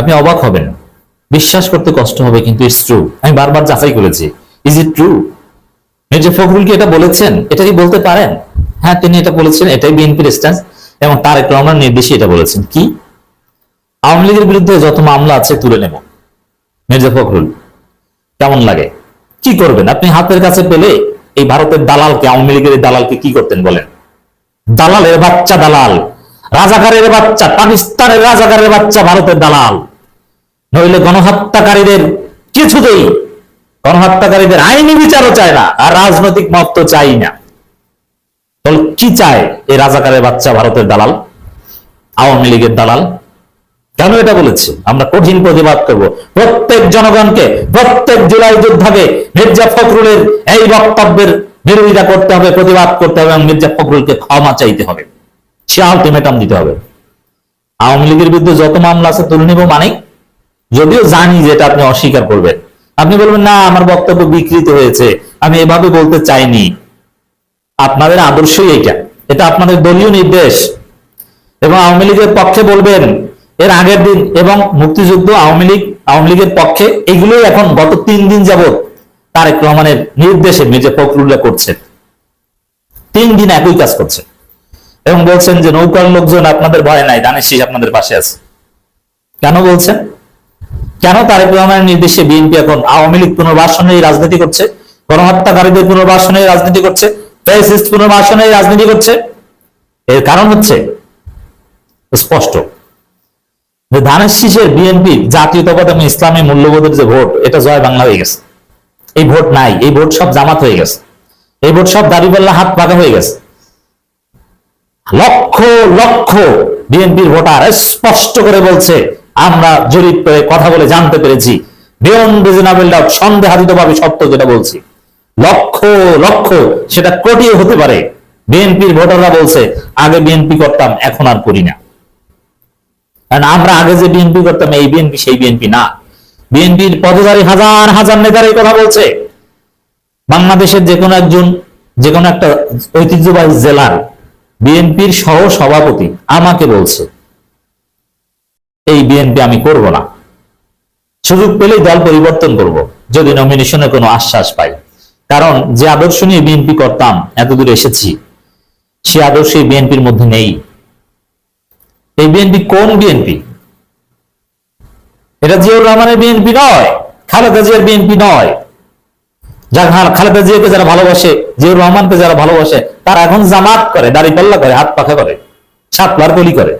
আপনি অবাক হবেন। বিশ্বাস করতে কষ্ট হবে, কিন্তু ইটস ট্রু আমি বারবার যাচাই করেছি। Is it true Mirza Fakhrul কি এটা বলেছেন? এটা কি বলতে পারেন? হ্যাঁ তিনি এটা বলেছেন, এটাই বিএনপির স্ট্যান্স এবং তারেক রহমান নির্দেশে এটা বলেছেন। কি? আওয়ামী লীগের বিরুদ্ধে যত মামলা আছে, তুলে নেব। মির্জা ফখরুল, কেমন লাগে? কি করবেন? আপনি হাতের কাছে পেলে এই ভারতের দালালকে, আওয়ামী লীগের দালালকে কি করতেন বলেন? দালালের বাচ্চা দালাল। রাজাকারের বাচ্চা, পাকিস্তানের রাজাকারের বাচ্চা, ভারতের দালাল। নইলে গণহত্যাকারীদের কিছুতেই, গণহত্যাকারীদের আইনি বিচারও চায় না আর রাজনৈতিক মত তো চাই না। তাহলে কি চায় এই রাজাকারের বাচ্চা ভারতের দালাল, আওয়ামী লীগের দালাল? কেন এটা বলেছে? আমরা কঠিন প্রতিবাদ করব। প্রত্যেক জনগণকে প্রত্যেক জুলাই যোদ্ধাকে মির্জা ফখরুলের এই বক্তব্যের বিরোধিতা করতে হবে, প্রতিবাদ করতে হবে এবং মির্জা ফখরুলকে ক্ষমা চাইতে হবে। সে আলটিমেটাম দিতে হবে। আওয়ামী লীগের বিরুদ্ধে যত মামলা আছে তুলে নিব মানে যদিও জানি যে এটা আপনি অস্বীকার করবেন। আপনি বলবেন, না, আমার বক্তব্য বিকৃত হয়েছে। আমি এভাবে বলতে চাইনি। আপনাদের আদর্শই এটা এটা আপনাদের দলীয় নির্দেশ। এবং আওয়ামী লীগের পক্ষে বলবেন, এর আগের দিন এবং মুক্তিযুদ্ধ আওয়ামী লীগ, আওয়ামী লীগের পক্ষে এগুলোই এখন গত তিন দিন যাবত তারেক রহমানের নির্দেশে মির্জা ফখরুল্লাহ করছে তিন দিন একই কাজ করছে এবং বলছেন যে নৌকার লোকজন আপনাদের ভয় নাই দানের শীষ আপনাদের পাশে আছে। কেন বলছেন? কেন তারেক রহমানের নির্দেশে বিএনপি এখন আওয়ামী লীগ পুনর্বাসনের রাজনীতি করছে? গণহত্যাকারীদের পুনর্বাসনের রাজনীতি করছে? ফ্যাসিস্ট পুনর্বাসনের রাজনীতি করছে? এর কারণ হচ্ছে স্পষ্ট। যে ধানের শীষের বিএনপি জাতীয়তাবাদ এবং ইসলামী মূল্যবোধের যে ভোট, এটা জয় বাংলা হয়ে গেছে। এই ভোট নাই, এই ভোট সব জামাত হয়ে গেছে। এই ভোট সব দাঁড়িপাল্লা হাত পাকা হয়ে গেছে। লক্ষ লক্ষ বিএনপির ভোটার স্পষ্ট করে বলছে আমরা জরিপ করে কথা বলে জানতে পেরেছি। বিয়ন্ড রিজনেবল ডাউট সন্দেহাতীত ভাবে সত্য যেটা বলছি। লক্ষ লক্ষ, সেটা কোটিও হতে পারে। বিএনপির ভোটাররা বলছে, আগে বিএনপি করতাম, এখন আর করি না। কারণ আমরা আগে যে বিএনপি করতাম, এই বিএনপি সেই বিএনপি না। বিএনপির পদধারী হাজার হাজার নেতারা এই কথা বলছে। বাংলাদেশের যে কোনো একজন, যে কোনো একটা ঐতিহ্যবাহী জেলার বিএনপির সহ সভাপতি আমাকে বলছে এই বিএনপি আমি করব না। সুযোগ পেলেই দল পরিবর্তন করব, যদি নমিনেশনে কোনো আশ্বাস পাই। কারণ যে আদর্শ নিয়ে বিএনপি করতাম, এতদূর এসেছি, সে আদর্শ এই বিএনপির মধ্যে নেই। এই বিএনপি কোন বিএনপি এটা জিয়াউর রহমানের বিএনপি নয়, খালেদা জিয়ার বিএনপি নয়। যা খা- খালেদা জিয়াকে যারা ভালোবাসে, জিয়াউর রহমানকে যারা ভালোবাসে, তারা এখন জামাত করে, দাড়ি পাল্লা করে, হাত পাখা করে সাতলার কলি করে।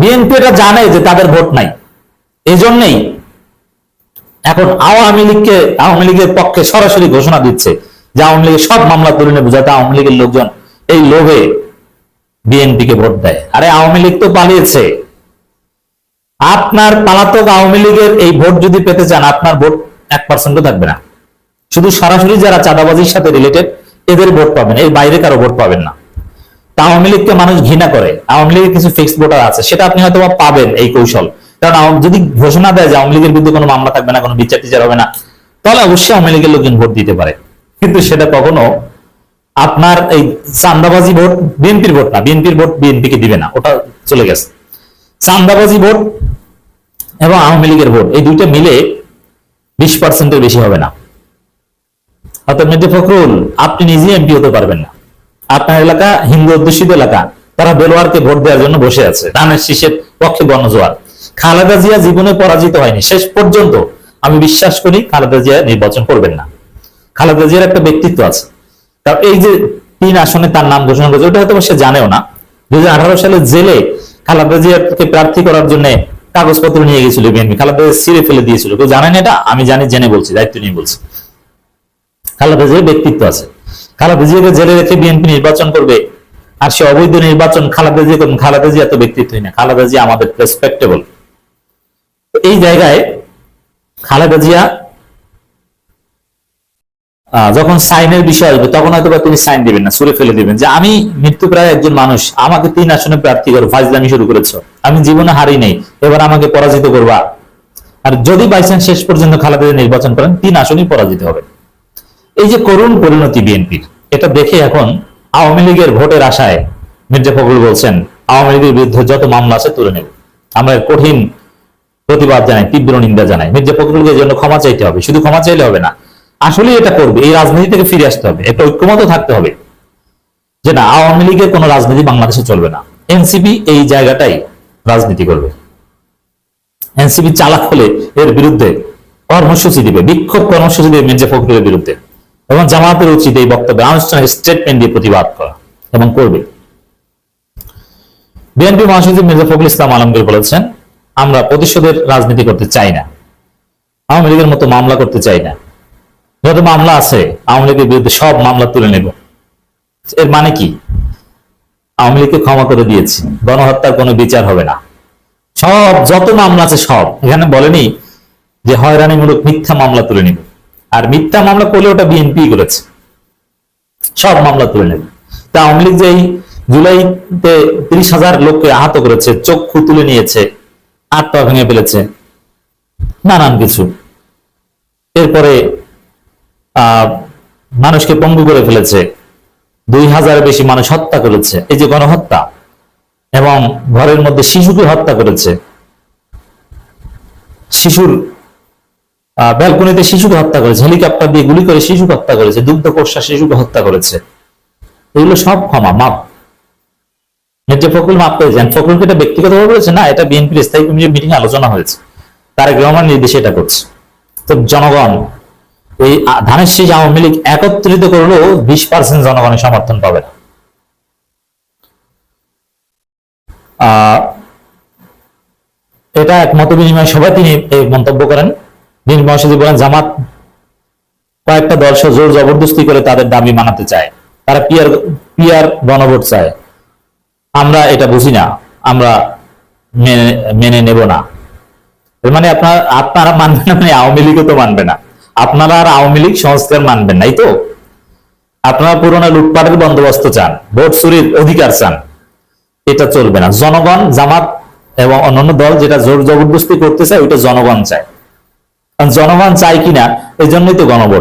বিএনপি এটা জানে যে তাদের ভোট নাই। এই জন্যই এখন আওয়ামী লীগকে, আওয়ামী লীগের পক্ষে সরাসরি ঘোষণা দিচ্ছে যে আওয়ামী লীগের সব মামলা তুলে নেবে যাতে আওয়ামী লীগের লোকজন এই লোভে বিএনপি কে ভোট দেয়। আরে আওয়ামী লীগ তো পালিয়েছে। আপনার পালাতক আওয়ামী লীগের এই ভোট যদি পেতে চান, আপনার ভোট এক পার্সেন্টও থাকবে না। শুধু সরাসরি যারা চাঁদাবাজির সাথে রিলেটেড এদের ভোট পাবেন, এর বাইরে কারও ভোট পাবেন না। আওয়ামী লীগকে মানুষ ঘৃণা করে। আওয়ামী লীগের কিছু ফিক্সড ভোটার আছে, সেটা আপনি হয়তো পাবেন এই কৌশল। কারণ যদি ঘোষণা দেয় যে আওয়ামী লীগের বিরুদ্ধে কোনো মামলা থাকবে না, কোনো বিচার টিচার হবে না, তাহলে অবশ্যই আওয়ামী লীগের লোকজন ভোট দিতে পারে। কিন্তু সেটা কখনো আপনার এই চান্দাবাজি ভোট বিএনপির ভোট না। বিএনপির ভোট বিএনপি কে দিবে না, ওটা চলে গেছে। চান্দাবাজি ভোট এবং আওয়ামী লীগের ভোট, এই দুইটা মিলে বিশ পার্সেন্টের বেশি হবে না। অর্থাৎ মির্জা ফখরুল, আপনি নিজে এমপি হতে পারবেন না। আপনার এলাকা হিন্দু অধ্যুষিত এলাকা। তারা বেলোয়ারকে ভোট দেওয়ার জন্য বসে আছে। ধানের শীষের পক্ষে গণজোয়ার। খালেদা জিয়া জীবনে পরাজিত হয়নি। শেষ পর্যন্ত আমি বিশ্বাস করি খালেদা জিয়া নির্বাচন করবেন না। খালেদা জিয়ার একটা ব্যক্তিত্ব আছে। কারণ এই যে তিন আসনে তার নাম ঘোষণা করেছে, ওটা হয়তো সে জানেও না। দুই হাজার আঠারো সালে জেলে খালেদা জিয়াকে প্রার্থী করার জন্য কাগজপত্র নিয়ে গেছিল বিএনপি। খালেদা জিয়া ছিঁড়ে ফেলে দিয়েছিল। কেউ জানেন এটা? আমি জানি, জেনে বলছি, দায়িত্ব নিয়ে বলছি। খালেদা জিয়ার ব্যক্তিত্ব আছে। খালেদা জিয়াকে জেলে রেখে বিএনপি নির্বাচন করবে, আর সে অবৈধ নির্বাচন খালেদা জিয়া করুন খালেদা জিয়া তো ব্যক্তিত্বই না। খালেদা জিয়া আমাদের রেসপেক্টেবল এই জায়গায় খালেদা জিয়া যখন সাইনের বিষয় আসবে, তখন হয়তো তিনি সাইন দিবেন না, সুরে ফেলে দিবেন যে আমি মৃত্যু প্রায় একজন মানুষ, আমাকে তিন আসনে প্রার্থী করো ফাইজলামি শুরু করেছ। আমি জীবনে হারি নেই, এবার আমাকে পরাজিত করবা। আর যদি বাইচান্স শেষ পর্যন্ত খালেদা নির্বাচন করেন, তিন আসনই পরাজিত হবে। এই যে করুণ পরিণতি বিএনপির, এটা দেখে এখন আওয়ামী লীগের ভোটের আশায় মির্জা ফখরুল বলছেন, আওয়ামী লীগের বিরুদ্ধে যত মামলা আছে তুলে নেব। আমরা কঠিন প্রতিবাদ জানাই, তীব্র নিন্দা জানাই। মির্জা ফখরুলকে এর জন্য ক্ষমা চাইতে হবে, শুধু ক্ষমা চাইলে হবে না আসলে এটা করবে, এই রাজনীতি থেকে ফিরে আসতে হবে, একটা ঐক্যমত থাকতে হবে। যে না, আওয়ামী লীগের কোনো রাজনীতি বাংলাদেশে চলবে না। এনসিপি এই জায়গাটাই রাজনীতি করবে। এনসিপি চালাক হলে এর বিরুদ্ধে কর্মসূচি দিবে, বিক্ষোভ কর্মসূচি দিবে মির্জা ফখরুলের বিরুদ্ধে। এবং জামাতের উচিত এই বক্তব্যে আনুষ্ঠানিক স্টেটমেন্ট দিয়ে প্রতিবাদ করা এবং করবে। বিএনপি মহাসচিব মির্জা ফখরুল ইসলাম আলমগীর বলেছেন, আমরা প্রতিশোধের রাজনীতি করতে চাই না। আওয়ামী লীগের মতো মামলা করতে চাই না। যত মামলা আছে, আওয়ামী লীগের বিরুদ্ধে সব মামলা তুলে নেব। এর মানে কি? আওয়ামী লীগকে ক্ষমা করে দিয়েছি। গণহত্যার কোনো বিচার হবে না। সব, যত মামলা আছে সব, এখানে বলেনি যে হয়রানিমূলক মিথ্যা মামলা তুলে নিব। আর মিথ্যা মামলা করলে ওটা বিএনপি করেছে। সব মামলা তুলে নেবে। তা আওয়ামী লীগ যে জুলাইতে তিরিশ হাজার লোককে আহত করেছে, চক্ষু তুলে নিয়েছে পা ভেঙে ফেলেছে, নানান কিছু। এরপরে মানুষকে পঙ্গু করে ফেলেছে, দুই হাজারের বেশি মানুষ হত্যা করেছে, এই যে গণহত্যা, এবং ঘরের মধ্যে শিশুকে হত্যা করেছে। শিশুর ব্যালকনিতে শিশুকে হত্যা করেছে, হেলিকপ্টার দিয়ে গুলি করে শিশুকে হত্যা করেছে, দুগ্ধ কোষা শিশুকে হত্যা করেছে। এগুলো সব ক্ষমা মাপ মির্জা ফখরুল মাপ করেছেন ফখরুলকে এটা ব্যক্তিগতভাবে বলেছে, না, এটা বিএনপির স্থায়ী কমিটির মিটিং আলোচনা হয়েছে। তারেক রহমান নির্দেশে এটা করছে। তো জনগণ, এই ধানের শীষ আওয়ামী লীগ একত্রিত করলেও বিশ পার্সেন্ট জনগণের সমর্থন পাবে না। এটা এক মত বিনিময় সভায় তিনি এই মন্তব্য করেন। মহাসচিব বলেন, জামাত কয়েকটা দল জোর জবরদস্তি করে তাদের দাবি মানাতে চায়। তারা পিয়ার পিয়ার গণভোট চায়। আমরা এটা বুঝি না। আমরা মেনে মেনে নেব না। মানে আপনার, আপনারা মানবেন না মানে আওয়ামী লীগও তো মানবে না। আপনারা আর আওয়ামী লীগ সংস্কার মানবেন নাই তো? আপনারা পুরোনো লুটপাটের বন্দোবস্ত চান, ভোট চুরির অধিকার চান। এটা চলবে না। জনগণ, জামাত এবং অন্যান্য দল যেটা জোর জবরদস্তি করতে চায়, ওইটা জনগণ চায়। কারণ জনগণ চায় কিনা এই জন্যই তো গণভোট।